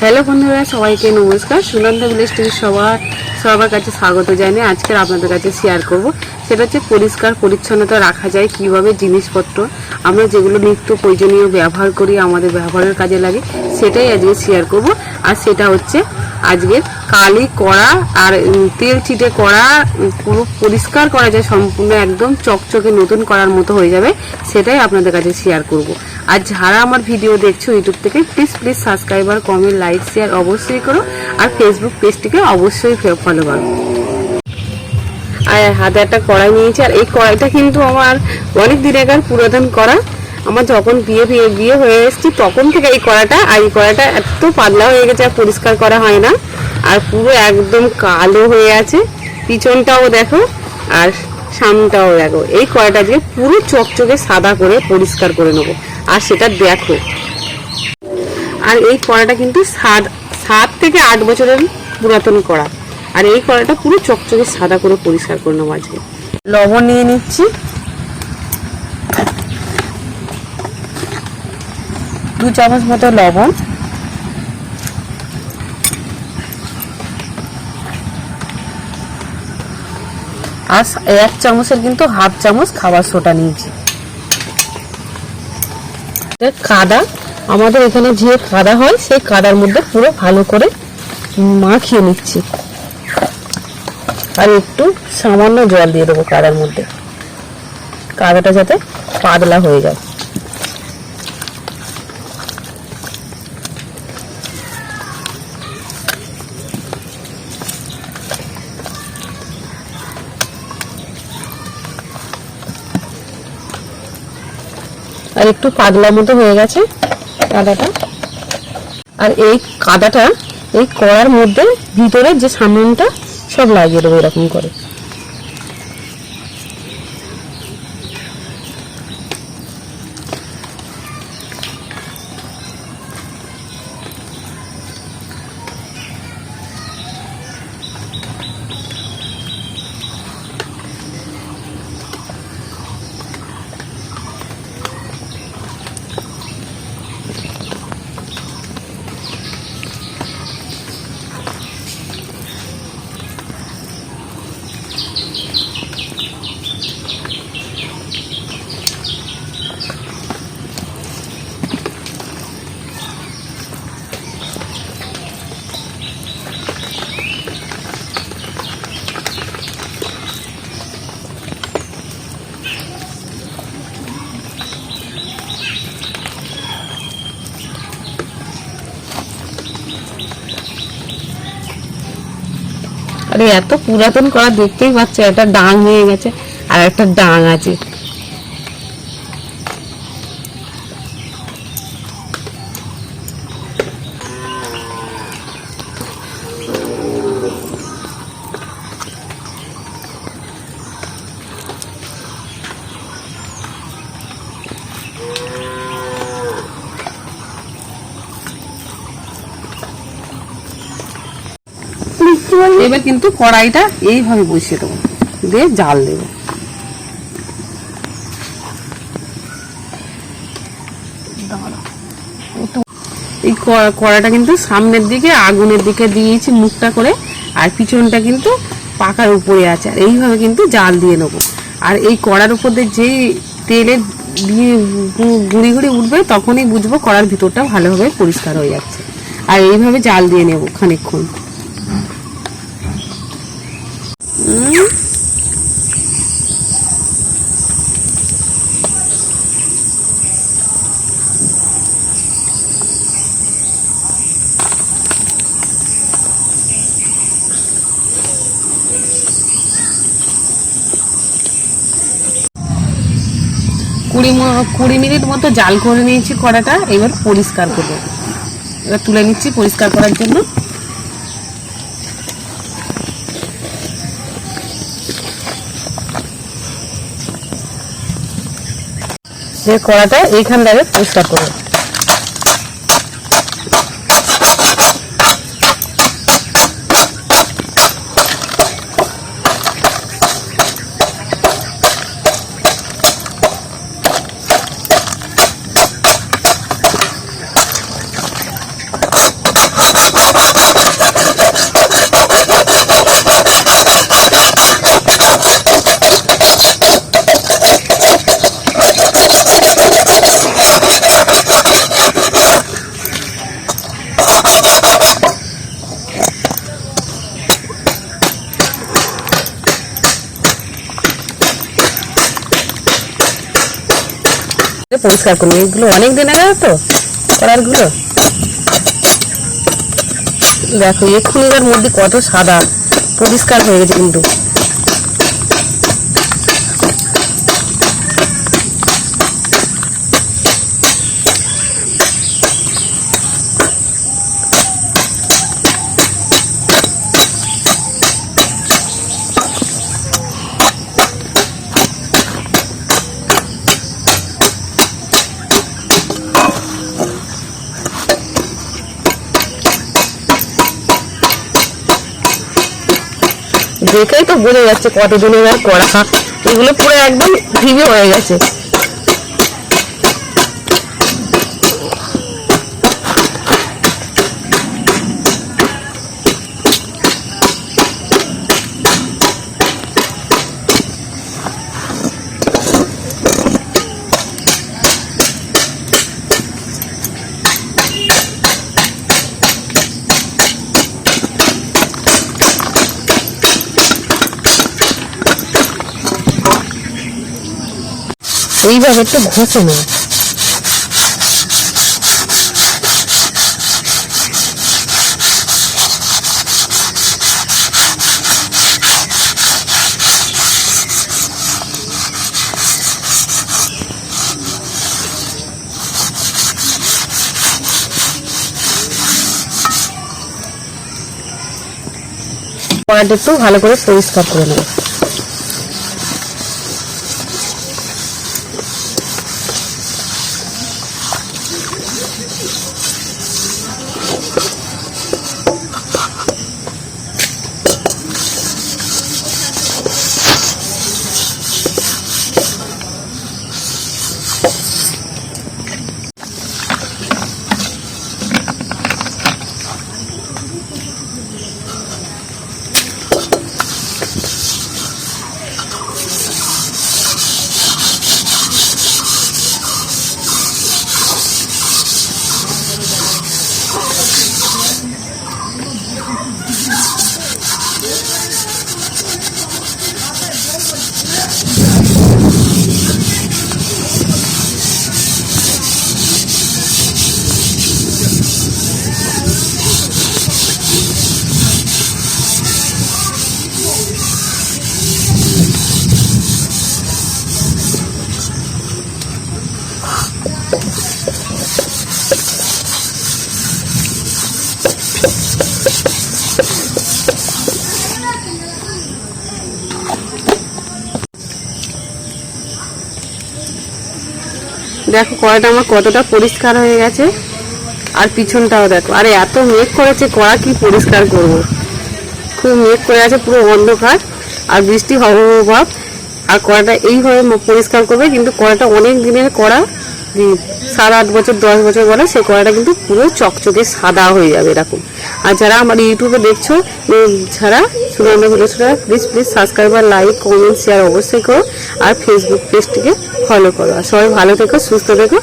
Hello বন্ধুরা সবাইকে নমস্কার। সুনন্দা ভিলেজ টিভি সবার সবার কাছে স্বাগত জানিয়ে আজকে আপনাদের কাছে শেয়ার করব। সেটা হচ্ছে পরিষ্কার পরিচ্ছন্নতা রাখা যায় কীভাবে জিনিসপত্র। আমরা যেগুলো নিত্য প্রয়োজনীয় ব্যবহার করি আমাদের ব্যবহারের কাজে লাগে সেটাই আজকে শেয়ার করব। আর সেটা হচ্ছে আজকের কালি কড়া আর তেল কড়া উম, পুরো পরিষ্কার করা যায় সম্পূর্ণ একদম চকচকে নতুন করার মতো হয়ে যাবে সেটাই আপনাদের কাছে শেয়ার করব। আর যারা আমার ভিডিও দেখছ ইউটিউব থেকে please please subscriber comment like share অবশ্যই করো। আর ফেসবুক পেজটিকে অবশ্যই ফলো করো। আর হাতে একটা কড়াই নিয়েছি, আর এই কড়াইটা কিন্তু আমার অনেক দিন আগের পুরাতন করা। আমার যখন বিয়ে বিয়ে বিয়ে হয়ে এসেছি, তখন থেকে এই কড়াটা আর এই কড়াটা এত পাতলা হয়ে গেছে, আর পরিষ্কার করা হয় না। আর পুরো একদম কালো হয়ে আছে। পিছনটাও দেখো, আর সামনটাও দেখো। এই কড়াটা দিয়ে পুরো চকচকে সাদা করে পরিষ্কার করে নেব। আর সেটা দেখো। আর এই কড়াটা কিন্তু সাত সাত থেকে আট বছরের পুরাতন কড়া। আর এই কড়াটা পুরো চকচকে সাদা করে পরিষ্কার করে নেব আজকে। লবণ নিয়ে নিচ্ছি। দু চামচ মতো লবণ। আর এক চামচের কিন্তু হাফ চামচ খাবার সোটা নিয়েছি। কাদা, আমাদের এখানে যে কাদা হয়, সেই কাদার মধ্যে পুরো ভালো করে মাখিয়ে নিচ্ছি। আর একটু সামান্য জল দিয়ে দেবো কাদার মধ্যে। কাদাটা যাতে পাতলা হয়ে যায়। আর একটু পাতলা মতো হয়ে গেছে কাদাটা। আর এই কাদাটা, এই কড়ার মধ্যে ভিতরে যে সামনটা সব লাগিয়ে দেবো এরকম করে। আরে এত পুরাতন করা দেখতেই পাচ্ছ একটা ডাং হয়ে গেছে আর একটা ডাং আছে। এবার কিন্তু কড়াইটা এইভাবে বসিয়ে দেবো। দিয়ে জাল দেবো। এই কড়াটা কিন্তু সামনের দিকে আগুনের দিকে দিয়েছি মুখটা করে আর পিছনটা কিন্তু পাকার উপরে আছে। আর এইভাবে কিন্তু জাল দিয়ে নেব। আর এই কড়ার উপর দিয়ে যেই তেলের দিয়ে গুঁড়ি গুঁড়ি উঠবে তখনই বুঝব কড়ার ভিতরটা ভালোভাবে পরিষ্কার হয়ে যাচ্ছে। আর এইভাবে জাল দিয়ে নেব খানিকক্ষণ। কুড়ি কুড়ি মিনিট মতো জাল করে নিয়েছি কড়াটা, এবার পরিষ্কার করব। এবার তুলে নিচ্ছি পরিষ্কার করার জন্য। যে কড়াটা এইখান দিয়ে পরিষ্কার করব। পরিষ্কার করুন। এগুলো অনেক দিন আগে তো করারগুলো দেখো এক্ষুনিকার মধ্যে কত সাদা, পরিষ্কার হয়ে গেছে কিন্তু। দেখেই তো বোঝা যাচ্ছে কত দিনের আর করা। এগুলো পুরো একদম ভিগে হয়ে গেছে। এইভাবে তো ঘষে না। কড়াটা একটু ভালো করে পরিষ্কার করে নেব। দেখো কড়াটা আমার কতটা পরিষ্কার হয়ে গেছে। আর পিছনটাও দেখো। আরে এত মেঘ করেছে, কড়া কি পরিষ্কার করব। খুব মেঘ করে আছে, পুরো অন্ধকার। আর বৃষ্টি হবে ভাব আর কড়াটা এইভাবে পরিষ্কার করবে, কিন্তু কড়াটা অনেক দিনের কড়া। সাত আট বছর, দশ বছর বলে সেই কড়াটা কিন্তু পুরো চকচকে সাদা হয়ে যাবে, এরকম। আর যারা আমার ইউটিউবে দেখছ ছাড়া যারা সুনন্দ ভিডিওসটা প্লিজ প্লিজ সাবস্ক্রাইব আর লাইক কমেন্ট শেয়ার অবশ্যই করো। আর ফেসবুক পেজটিকে ফলো করো। আর সবাই ভালো থেকো, সুস্থ থেকো।